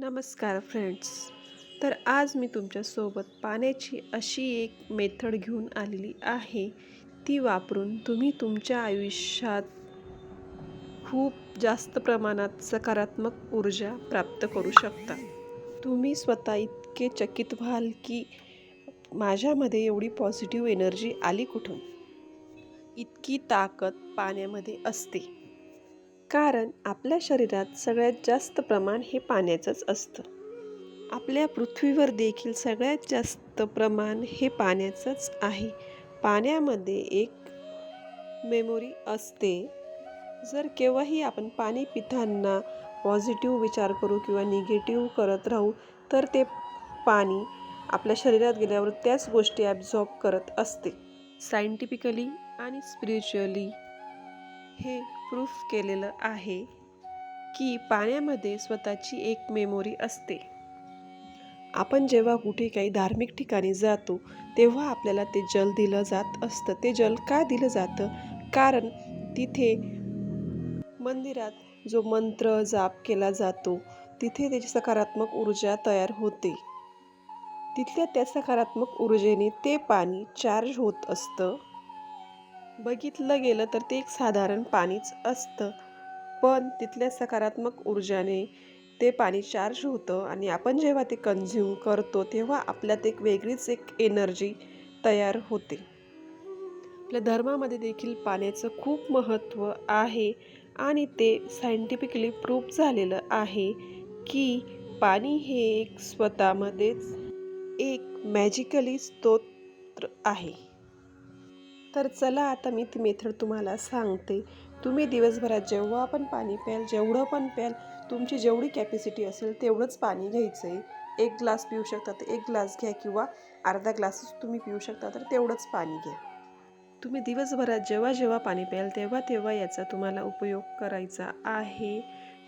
नमस्कार फ्रेंड्स. तर आज मी तुमच्यासोबत पाण्याची अशी एक मेथड घेऊन आलेली आहे. ती वापरून तुम्ही तुमच्या आयुष्यात खूप जास्त प्रमाणात सकारात्मक ऊर्जा प्राप्त करू शकता. तुम्ही स्वतः इतके चकित व्हाल की माझ्यामध्ये एवढी पॉझिटिव्ह एनर्जी आली कुठून? इतकी ताकद पाण्यामध्ये असते. कारण आपल्या शरीरात सगळ्यात जास्त प्रमाण हे पाण्याचंच असतं. आपल्या पृथ्वीवर देखील सगळ्यात जास्त प्रमाण हे पाण्याचंच आहे. पाण्यामध्ये एक मेमोरी असते. जर केव्हाही आपण पाणी पिताना पॉझिटिव्ह विचार करू किंवा निगेटिव्ह करत राहू तर ते पाणी आपल्या शरीरात गेल्यावर त्याच गोष्टी ॲब्झॉर्ब करत असते. सायंटिफिकली आणि स्पिरिच्युअली हे प्रूफ केलेलं आहे की पाण्यामध्ये स्वतःची एक मेमोरी असते. आपण जेव्हा कुठे काही धार्मिक ठिकाणी जातो तेव्हा आपल्याला ते जल दिलं जात असतं. ते जल का दिलं जातं? कारण तिथे मंदिरात जो मंत्र जाप केला जातो तिथे त्याची सकारात्मक ऊर्जा तयार होते. तिथल्या त्या सकारात्मक ऊर्जेने ते पाणी चार्ज होत असतं. बघितलं गेलं तर ते एक साधारण पाणीच असतं. पण तिथल्या सकारात्मक ऊर्जाने ते पाणी चार्ज होतं आणि आपण जेव्हा ते कन्झ्युम करतो तेव्हा आपल्यात एक वेगळीच एक एनर्जी तयार होते. आपल्या धर्मामध्ये देखील पाण्याचं खूप महत्त्व आहे आणि ते सायंटिफिकली प्रूफ झालेलं आहे की पाणी हे एक स्वतःमध्येच एक मॅजिकली स्तोत्र आहे. तर चला आता मी ती मेथड तुम्हाला सांगते. तुम्ही दिवसभरात जेव्हा पण पाणी प्याल जेवढं पण प्याल तुमची जेवढी कॅपॅसिटी असेल तेवढंच पाणी घ्यायचं आहे एक ग्लास पिऊ शकता तर एक ग्लास घ्या किंवा अर्धा ग्लास तुम्ही पिऊ शकता तर तेवढंच पाणी घ्या. तुम्ही दिवसभरात जेव्हा जेव्हा पाणी प्याल तेव्हा तेव्हा याचा तुम्हाला उपयोग करायचा आहे.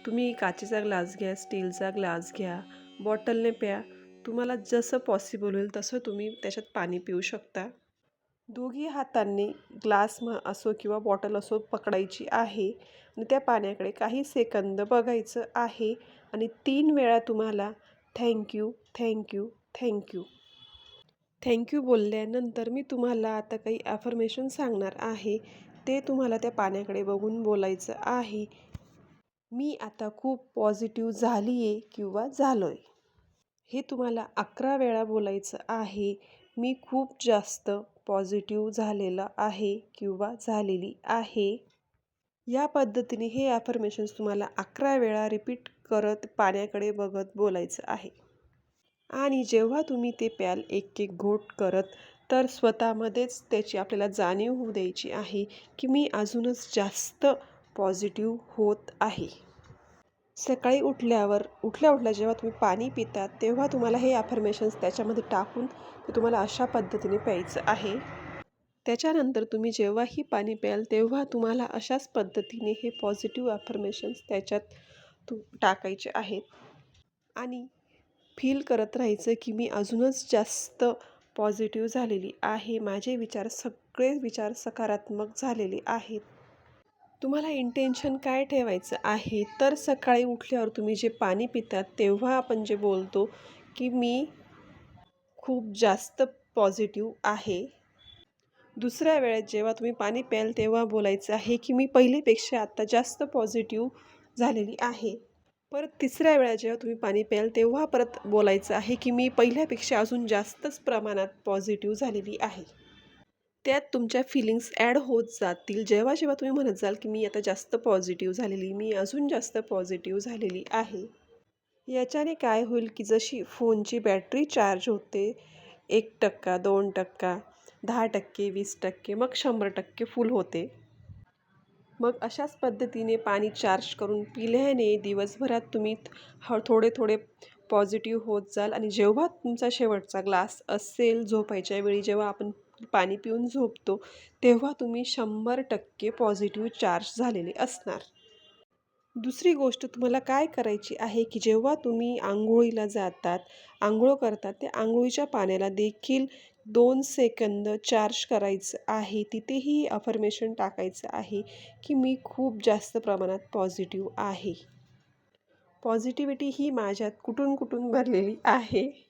तुम्ही काचेचा ग्लास घ्या स्टीलचा ग्लास घ्या बॉटलने प्या. तुम्हाला जसं पॉसिबल होईल तसं तुम्ही त्याच्यात पाणी पिऊ शकता. दोघी हातांनी ग्लास म असो किंवा बॉटल असो पकडायची आहे. आणि त्या पाण्याकडे काही सेकंद बघायचं आहे. आणि तीन वेळा तुम्हाला थँक्यू थँक्यू थँक्यू थँक्यू बोलल्यानंतर मी तुम्हाला आता काही ॲफर्मेशन सांगणार आहे. ते तुम्हाला त्या पाण्याकडे बघून बोलायचं आहे. मी आता खूप पॉझिटिव्ह झाली आहे किंवा झालो आहे हे तुम्हाला अकरा वेळा बोलायचं आहे. मी खूप जास्त पॉझिटिव्ह झालेला आहे किंवा झालेली आहे. या पद्धतीने हे ॲफर्मेशन्स तुम्हाला अकरा वेळा रिपीट करत पाण्याकडे बघत बोलायचं आहे. आणि जेव्हा तुम्ही ते प्याल एक एक घोट करत तर स्वतःमध्येच त्याची आपल्याला जाणीव होऊ द्यायची आहे की मी अजूनच जास्त पॉझिटिव्ह होत आहे. सकाळी उठल्यावर उठल्या उठल्या जेव्हा तुम्ही पाणी पिता तेव्हा तुम्हाला हे ॲफर्मेशन्स त्याच्यामध्ये टाकून ते तुम्हाला अशा पद्धतीने प्यायचं आहे. त्याच्यानंतर तुम्ही जेव्हाही पाणी प्याल तेव्हा तुम्हाला अशाच पद्धतीने हे पॉझिटिव्ह ॲफर्मेशन्स त्याच्यात तू टाकायचे आहेत. आणि फील करत राहायचं की मी अजूनच जास्त पॉझिटिव्ह झालेली आहे. माझे विचार सगळे विचार सकारात्मक झालेले आहेत. तुम्हाला इंटेन्शन काय ठेवायचं आहे? तर सकाळी उठल्यावर तुम्ही जे पाणी पितात तेव्हा आपण जे बोलतो की मी खूप जास्त पॉझिटिव्ह आहे. दुसऱ्या वेळेत जेव्हा तुम्ही पाणी प्याल तेव्हा बोलायचं आहे की मी पहिलेपेक्षा आत्ता जास्त पॉझिटिव्ह झालेली आहे. परत तिसऱ्या वेळा जेव्हा तुम्ही पाणी प्याल तेव्हा परत बोलायचं आहे की मी पहिल्यापेक्षा अजून जास्तच प्रमाणात पॉझिटिव्ह झालेली आहे. त्यात तुमच्या फिलिंग्स ॲड होत जातील. जेव्हा जेव्हा तुम्ही म्हणत जाल की मी आता जास्त पॉझिटिव्ह झालेली मी अजून जास्त पॉझिटिव्ह झालेली आहे. याच्याने काय होईल की जशी फोनची बॅटरी चार्ज होते एक टक्का दोन टक्का दहा टक्के वीस टक्के मग शंभर टक्के फुल होते. मग अशाच पद्धतीने पाणी चार्ज करून पिल्याने दिवसभरात तुम्ही थोडे थोडे पॉझिटिव्ह होत जाल. आणि जेव्हा तुमचा शेवटचा ग्लास असेल झोपायच्या वेळी जेव्हा आपण पाणी पिऊन झोपतो तेव्हा तुम्ही शंभर टक्के पॉझिटिव्ह चार्ज झालेले असणार. दुसरी गोष्ट तुम्हाला काय करायची आहे की जेव्हा तुम्ही आंघोळीला जातात आंघोळ करतात त्या आंघोळीच्या पाण्याला देखील दोन सेकंद चार्ज करायचं आहे. तिथेही अफर्मेशन टाकायचं आहे की मी खूप जास्त प्रमाणात पॉझिटिव्ह आहे. पॉझिटिव्हिटी ही माझ्यात कुठून कुठून भरलेली आहे.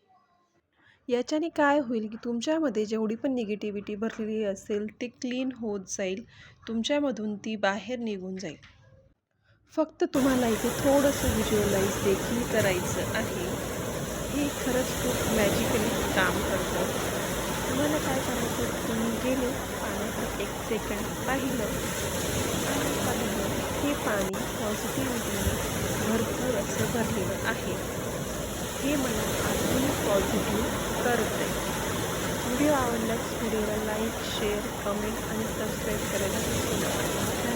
याच्याने काय होईल की तुमच्यामध्ये जेवढी पण निगेटिव्हिटी भरलेली असेल ती क्लीन होत जाईल. तुमच्यामधून ती बाहेर निघून जाईल. फक्त तुम्हाला इथे थोडंसं व्हिज्युअलाइज देखील करायचं आहे. हे खरंच खूप मॅजिकली काम करतं. तुम्हाला काय करायचं तुम्ही गेले पाण्यात एक सेकंड पाहिलं आणि पाहिलं हे पाणी पॉझिटिव्हिटीने भरपूर असं भरलेलं आहे. हे मला पॉझिटिव्ह करते. व्हिडिओ आवडल्यास व्हिडिओला लाईक शेअर कमेंट आणि सबस्क्राईब करायला विसरू नका.